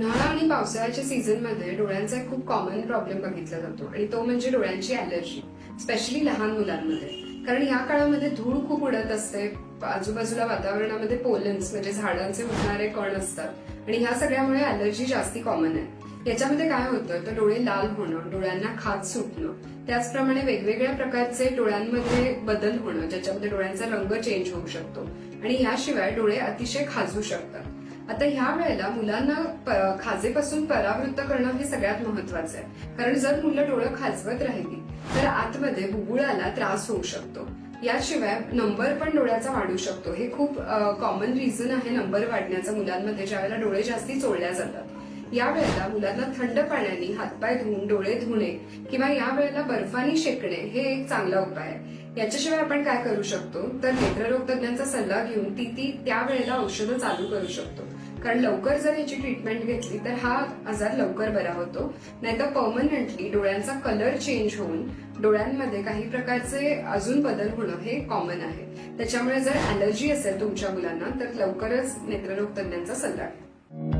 उन्हाळा आणि पावसाळ्याच्या मध्ये डोळ्यांचा एक खूप कॉमन प्रॉब्लेम बघितला जातो. आणि तो म्हणजे डोळ्यांची अलर्जी स्पेशली लहान मुलांमध्ये. कारण या काळामध्ये धूळ खूप उडत असते. आजूबाजूला वातावरणामध्ये पोलन्स म्हणजे झाडांचे उडणारे कण असतात. आणि ह्या सगळ्यामुळे अलर्जी जास्ती कॉमन आहे. याच्यामध्ये काय होतं? तर डोळे लाल होणं डोळ्यांना खाज सुटणं. त्याचप्रमाणे वेगवेगळ्या प्रकारचे डोळ्यांमध्ये बदल होणं ज्याच्यामध्ये डोळ्यांचा रंग चेंज होऊ शकतो. आणि याशिवाय डोळे अतिशय खाजू शकतात. आता ह्या वेळेला मुलांना खाजेपासून परावृत्त करणं हे सगळ्यात महत्वाचं आहे. कारण जर मुलं डोळं खाजवत राहिली तर आतमध्ये बुबुळाला त्रास होऊ शकतो. याशिवाय नंबर पण डोळ्याचा वाढू शकतो. हे खूप कॉमन रिझन आहे नंबर वाढण्याचं. मुलांमध्ये ज्यावेळेला डोळे जास्ती चोळल्या जातात या वेळेला मुलांना थंड पाण्याने हातपाय धुवून डोळे धुणे किंवा या वेळेला बर्फानी शेकणे हे एक चांगला उपाय आहे. याच्याशिवाय आपण काय करू शकतो? तर नेत्ररोग तज्ञांचा सल्ला घेऊन ती ती त्यावेळेला औषधं चालू करू शकतो. कारण लवकर जर याची ट्रीटमेंट घेतली तर हा आजार लवकर बरा होतो. नाहीतर पर्मनंटली डोळ्यांचा कलर चेंज होऊन डोळ्यांमध्ये काही प्रकारचे अजून बदल होणं हे कॉमन आहे. त्याच्यामुळे जर अलर्जी असेल तुमच्या मुलांना तर लवकरच नेत्ररोग तज्ञांचा सल्ला घ्या.